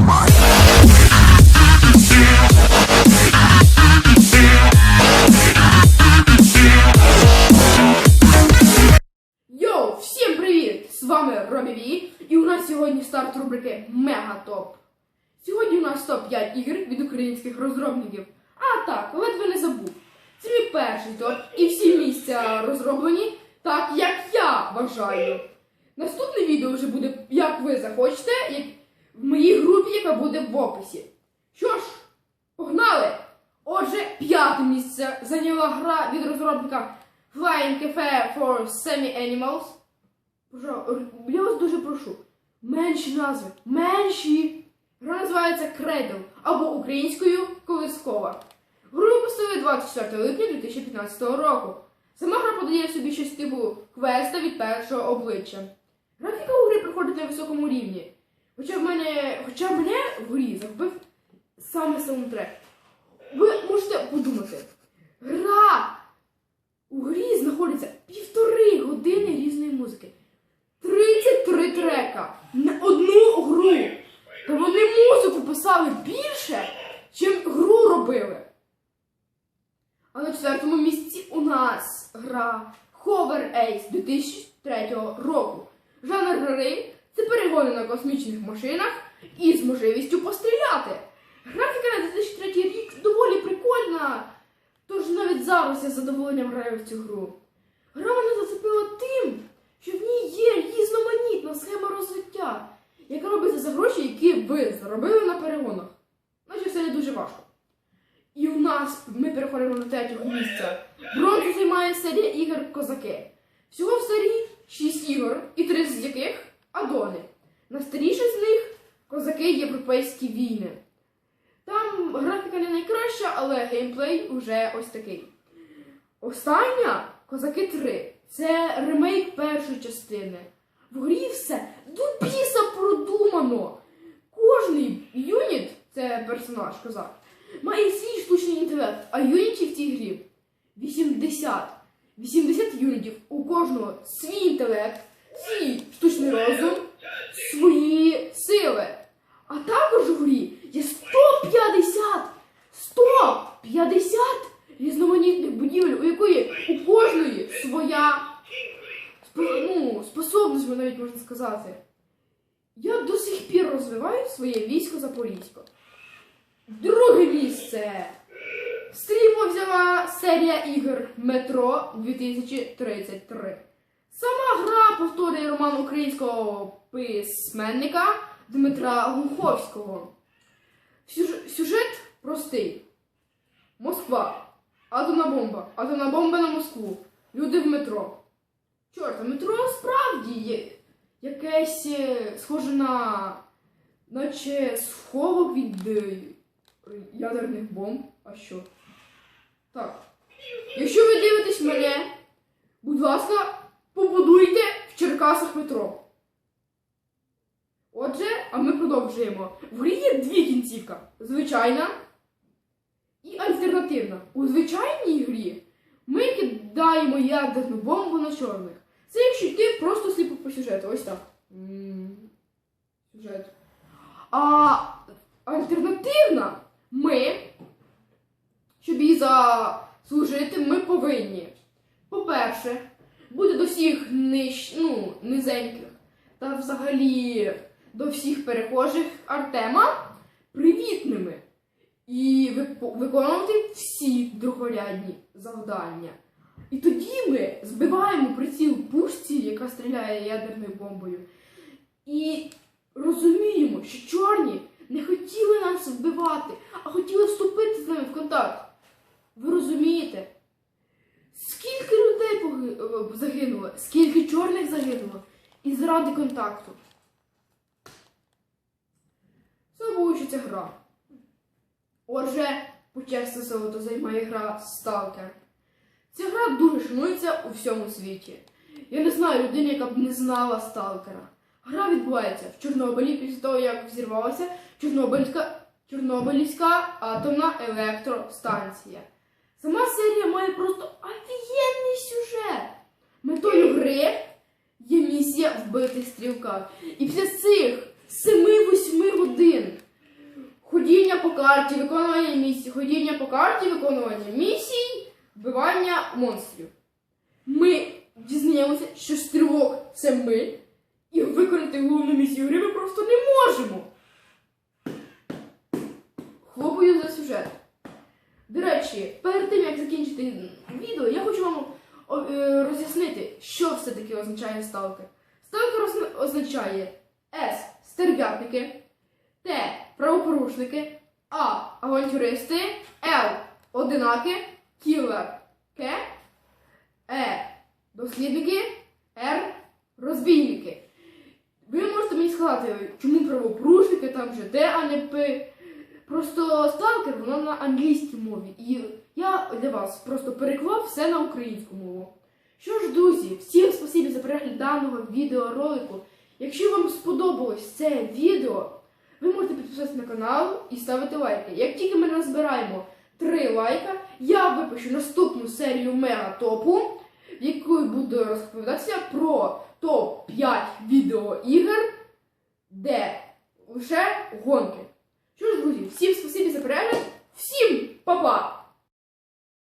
My. Йоу, всім привіт! З вами Ромі Ві, і у нас сьогодні старт рубрики Мегатоп. Сьогодні у нас топ-5 ігор від українських розробників. А так, ледве не забув. Це мій перший топ, і всі місця розроблені так, як я вважаю. Наступне відео вже буде, як ви захочете, в моїй групі, яка буде в описі. Що ж, погнали! Отже, п'яте місце зайняла гра від розробника Flying Cafe for Semi-Animals. Я вас дуже прошу. Менші назви. Менші. Гра називається Cradle або українською Колискова. Гру випустили 24 липня 2015 року. Сама гра подає собі щось типу квеста від першого обличчя. Графіка у гри проходить на високому рівні. Хоча в мене, хоча мене в грі захопив саме саундтрек. Ви можете подумати, гра у грі знаходиться півтори години різної музики. 33 трека на одну гру. Та вони музику писали більше, чим гру робили. А на четвертому місці у нас гра Hover Ace 2003 року. Жанр гри це перегони на космічних машинах із можливістю постріляти. Графіка на 2003 рік доволі прикольна, тож навіть зараз я з задоволенням граю в цю гру. Гра мене зацепила тим, що в ній є різноманітна схема розвиття, яка робиться за гроші, які ви заробили на перегонах. Наче все не дуже важко. І у нас ми переходимо до третього місця. Бронзу займає серія ігор Козаки. Всього в серії 6 ігор, і три з яких адони. Найстаріше з них козаки Європейські війни. Там графіка не найкраща, але геймплей уже ось такий. Остання Козаки 3. Це ремейк першої частини. В грі все до біса продумано. Кожний юніт, це персонаж козак, має свій штучний інтелект, а юнітів в цій грі 80. 80 юнітів. У кожного свій інтелект, свій штучний розум, свої сили. А також у грі є 150! 150 різноманітних будівель, у якої у кожної своя ну, способність, навіть можна сказати. Я до сих пір розвиваю своє військо Запорізько. Друге місце. Стрімко взяла серія ігор Метро 2033. Сама гра повторює роман українського письменника Дмитра Глуховського. Сюжет простий. Москва. Атомна бомба. Атомна бомба на Москву. Люди в метро. Чорт, а метро справді є якесь е, схоже на. наче сховок від е, ядерних бомб. А що? Так. Якщо ви дивитесь мене, будь ласка, побудуйте в метро. Отже, а ми продовжуємо. В грі є дві кінцівка. Звичайна і альтернативна. У звичайній грі ми кидаємо ядерну бомбу на чорних. Це якщо йти просто сліпо по сюжету. Ось так. Сюжет. А альтернативна ми, щоб її заслужити, ми повинні. По-перше, бути до всіх ниж, ну, низеньких та взагалі до всіх перехожих Артема привітними і виконувати всі другорядні завдання. І тоді ми збиваємо приціл пушці, яка стріляє ядерною бомбою, і розуміємо, що чорні не хотіли нас вбивати, а хотіли вступити з нами в контакт. Ви розумієте? Скільки людей поги- е, загинуло, скільки чорних загинуло і заради контакту. Що гра. Отже, почесне золото займає гра Stalker. Ця гра дуже шанується у всьому світі. Я не знаю людини, яка б не знала Сталкера. Гра відбувається в Чорнобилі після того, як взірвалася Чорнобильська, Чорнобильська атомна електростанція. Сама серія має просто офігенний сюжет. Метою гри є місія вбити стрілка. І після цих 7-8 годин ходіння по карті, виконування місій, ходіння по карті, виконування місій, вбивання монстрів. Ми дізнаємося, що стрілок це ми, і виконати головну місію гри ми просто не можемо. Хлопаю за сюжет. До речі, перед тим як закінчити відео, я хочу вам о, е, роз'яснити, що все-таки означає сталкер. Сталкер означає С стерв'ятники, Т правопорушники, А авантюристи, Л одинаки, кілер, К, Е дослідники, Р розбійники. Ви можете мені сказати, чому правопорушники там же Д, а не П. Просто сталкер вона на англійській мові. І я для вас просто переклав все на українську мову. Що ж, друзі, всім спасибі за перегляд даного відеоролику. Якщо вам сподобалось це відео, ви можете підписатися на канал і ставити лайки. Як тільки ми назбираємо 3 лайка, я випущу наступну серію мега топу, в якій буду розповідатися про топ-5 відеоігр, де лише гонки. Що ж, друзі, всім спасибі за перегляд, всім па-па!